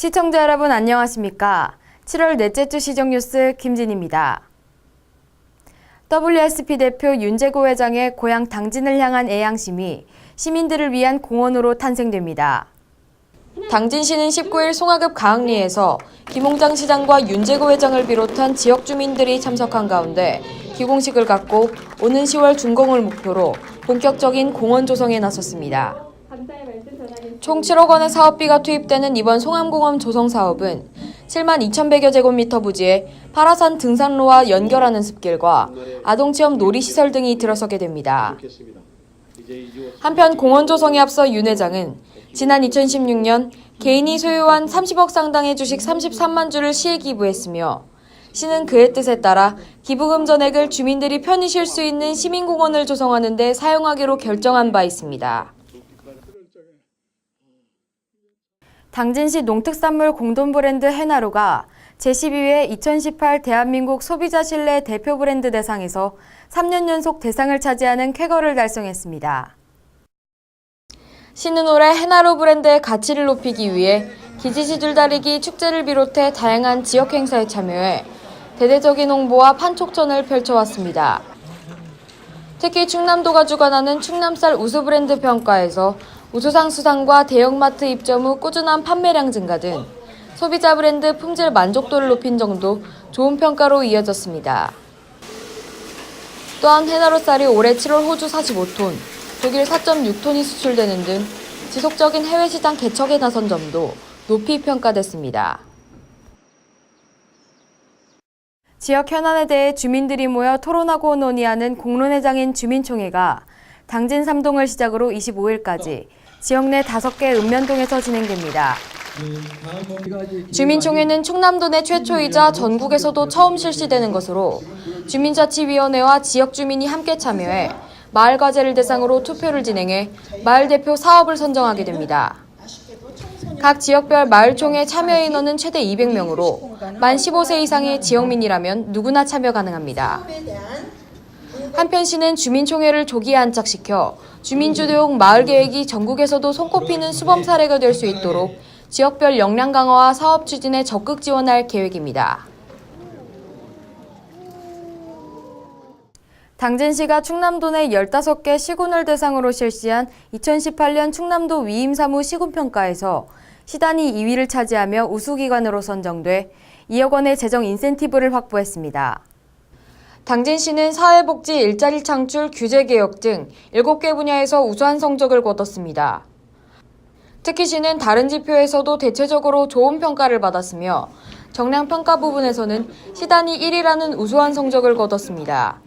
시청자 여러분 안녕하십니까? 7월 넷째 주 시정 뉴스 김진입니다. WSP 대표 윤재고 회장의 고향 당진을 향한 애양심이 시민들을 위한 공헌으로 탄생됩니다. 당진시는 19일 송화급 가흥리에서 김홍장 시장과 윤재고 회장을 비롯한 지역 주민들이 참석한 가운데 기공식을 갖고 오는 10월 준공을 목표로 본격적인 공원 조성에 나섰습니다. 총 7억 원의 사업비가 투입되는 이번 송암공원 조성 사업은 7만 2,100여 제곱미터 부지에 파라산 등산로와 연결하는 습길과 아동체험 놀이시설 등이 들어서게 됩니다. 한편 공원 조성에 앞서 윤 회장은 지난 2016년 개인이 소유한 30억 상당의 주식 33만 주를 시에 기부했으며 시는 그의 뜻에 따라 기부금 전액을 주민들이 편히 쉴 수 있는 시민공원을 조성하는 데 사용하기로 결정한 바 있습니다. 당진시 농특산물 공동 브랜드 해나루가 제12회 2018 대한민국 소비자 신뢰 대표 브랜드 대상에서 3년 연속 대상을 차지하는 쾌거를 달성했습니다. 시는 올해 해나루 브랜드의 가치를 높이기 위해 기지시 줄다리기 축제를 비롯해 다양한 지역 행사에 참여해 대대적인 홍보와 판촉전을 펼쳐왔습니다. 특히 충남도가 주관하는 충남쌀 우수 브랜드 평가에서 우수상 수상과 대형마트 입점 후 꾸준한 판매량 증가 등 소비자 브랜드 품질 만족도를 높인 정도 좋은 평가로 이어졌습니다. 또한 해나루 쌀이 올해 7월 호주 45톤, 독일 4.6톤이 수출되는 등 지속적인 해외 시장 개척에 나선 점도 높이 평가됐습니다. 지역 현안에 대해 주민들이 모여 토론하고 논의하는 공론회장인 주민총회가 당진 3동을 시작으로 25일까지 지역 내 5개 읍면동에서 진행됩니다. 주민총회는 충남도 내 최초이자 전국에서도 처음 실시되는 것으로 주민자치위원회와 지역 주민이 함께 참여해 마을 과제를 대상으로 투표를 진행해 마을 대표 사업을 선정하게 됩니다. 각 지역별 마을총회 참여 인원은 최대 200명으로 만 15세 이상의 지역민이라면 누구나 참여 가능합니다. 한편 시는 주민총회를 조기에 안착시켜 주민주도형 마을 계획이 전국에서도 손꼽히는 수범 사례가 될 수 있도록 지역별 역량 강화와 사업 추진에 적극 지원할 계획입니다. 당진시가 충남도 내 15개 시군을 대상으로 실시한 2018년 충남도 위임사무 시군평가에서 시단이 2위를 차지하며 우수기관으로 선정돼 2억 원의 재정 인센티브를 확보했습니다. 당진 시는 사회복지, 일자리 창출, 규제 개혁 등 7개 분야에서 우수한 성적을 거뒀습니다. 특히 시는 다른 지표에서도 대체적으로 좋은 평가를 받았으며 정량 평가 부분에서는 시단이 1위라는 우수한 성적을 거뒀습니다.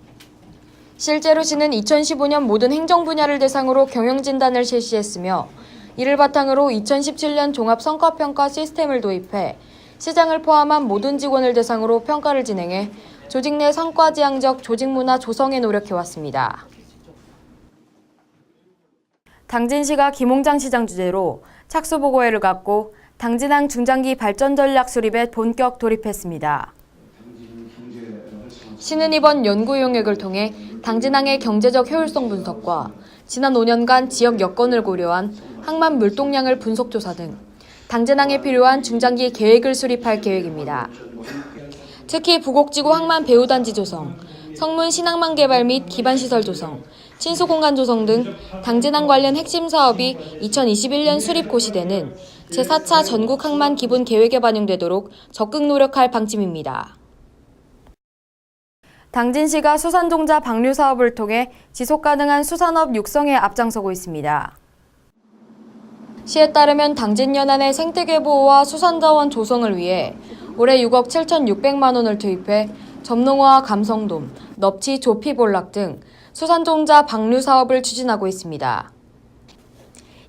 실제로 시는 2015년 모든 행정 분야를 대상으로 경영 진단을 실시했으며 이를 바탕으로 2017년 종합 성과평가 시스템을 도입해 시장을 포함한 모든 직원을 대상으로 평가를 진행해 조직 내 성과지향적 조직문화 조성에 노력해왔습니다. 당진시가 김홍장 시장 주재로 착수보고회를 갖고 당진항 중장기 발전 전략 수립에 본격 돌입했습니다. 시는 이번 연구 용역을 통해 당진항의 경제적 효율성 분석과 지난 5년간 지역 여건을 고려한 항만 물동량을 분석 조사 등 당진항에 필요한 중장기 계획을 수립할 계획입니다. 특히 부곡지구 항만 배후단지 조성, 성문 신항만 개발 및 기반시설 조성, 친수공간 조성 등 당진항 관련 핵심 사업이 2021년 수립 고시되는 제4차 전국 항만 기본 계획에 반영되도록 적극 노력할 방침입니다. 당진시가 수산종자 방류 사업을 통해 지속 가능한 수산업 육성에 앞장서고 있습니다. 시에 따르면 당진 연안의 생태계 보호와 수산자원 조성을 위해 올해 6억 7,600만 원을 투입해 점농어와 감성돔, 넙치, 조피볼락 등 수산종자 방류 사업을 추진하고 있습니다.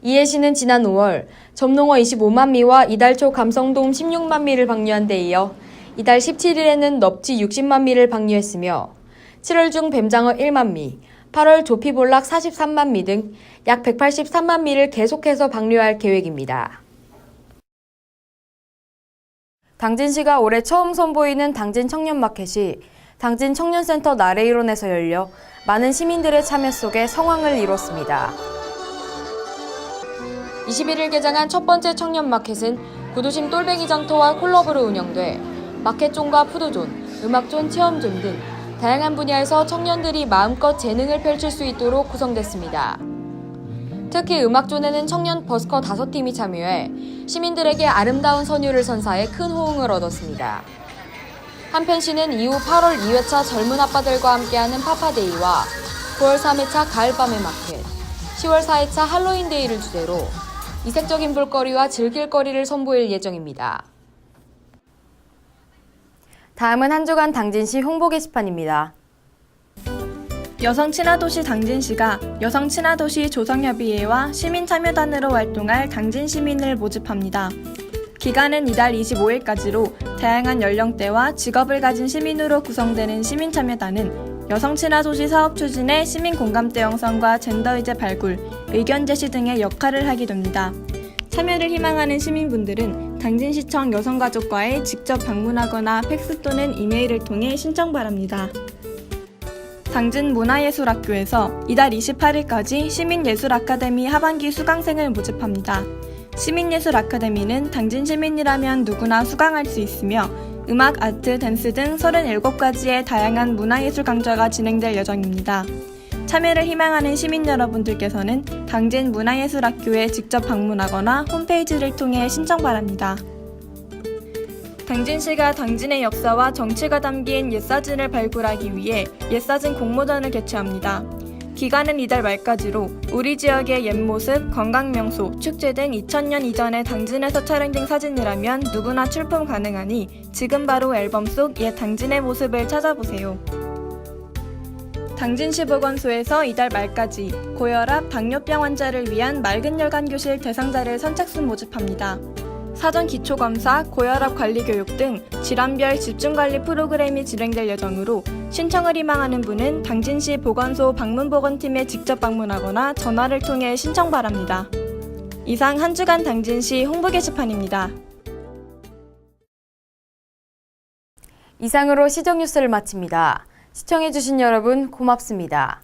이해 시는 지난 5월 점농어 25만 미와 이달 초 감성돔 16만 미를 방류한 데 이어 이달 17일에는 넙치 60만 미를 방류했으며 7월 중 뱀장어 1만 미, 8월 조피볼락 43만 미 등 약 183만 미를 계속해서 방류할 계획입니다. 당진시가 올해 처음 선보이는 당진 청년 마켓이 당진 청년센터 나래일원에서 열려 많은 시민들의 참여 속에 성황을 이뤘습니다. 21일 개장한 첫 번째 청년 마켓은 구도심 똘뱅이 장터와 콜러브로 운영돼 마켓존과 푸드존, 음악존, 체험존 등 다양한 분야에서 청년들이 마음껏 재능을 펼칠 수 있도록 구성됐습니다. 특히 음악존에는 청년 버스커 5팀이 참여해 시민들에게 아름다운 선율을 선사해 큰 호응을 얻었습니다. 한편 시는 이후 8월 2회차 젊은 아빠들과 함께하는 파파데이와 9월 3회차 가을밤의 마켓, 10월 4회차 할로윈데이를 주제로 이색적인 볼거리와 즐길 거리를 선보일 예정입니다. 다음은 한 주간 당진시 홍보 게시판입니다. 여성 친화도시 당진시가 여성 친화도시 조성협의회와 시민참여단으로 활동할 당진 시민을 모집합니다. 기간은 이달 25일까지로 다양한 연령대와 직업을 가진 시민으로 구성되는 시민참여단은 여성 친화도시 사업 추진에 시민 공감대 형성과 젠더 의제 발굴, 의견 제시 등의 역할을 하게 됩니다. 참여를 희망하는 시민분들은 당진시청 여성가족과에 직접 방문하거나 팩스 또는 이메일을 통해 신청 바랍니다. 당진 문화예술학교에서 이달 28일까지 시민예술 아카데미 하반기 수강생을 모집합니다. 시민예술 아카데미는 당진 시민이라면 누구나 수강할 수 있으며 음악, 아트, 댄스 등 37가지의 다양한 문화예술 강좌가 진행될 예정입니다. 참여를 희망하는 시민 여러분들께서는 당진 문화예술학교에 직접 방문하거나 홈페이지를 통해 신청 바랍니다. 당진 시가 당진의 역사와 정치가 담긴 옛사진을 발굴하기 위해 옛사진 공모전을 개최합니다. 기간은 이달 말까지로 우리 지역의 옛 모습, 관광 명소, 축제 등 2000년 이전에 당진에서 촬영된 사진이라면 누구나 출품 가능하니 지금 바로 앨범 속 옛 당진의 모습을 찾아보세요. 당진시 보건소에서 이달 말까지 고혈압, 당뇨병 환자를 위한 맑은 혈관 교실 대상자를 선착순 모집합니다. 사전 기초검사, 고혈압 관리 교육 등 질환별 집중관리 프로그램이 진행될 예정으로 신청을 희망하는 분은 당진시 보건소 방문보건팀에 직접 방문하거나 전화를 통해 신청 바랍니다. 이상 한 주간 당진시 홍보 게시판입니다. 이상으로 시정 뉴스를 마칩니다. 시청해주신 여러분 고맙습니다.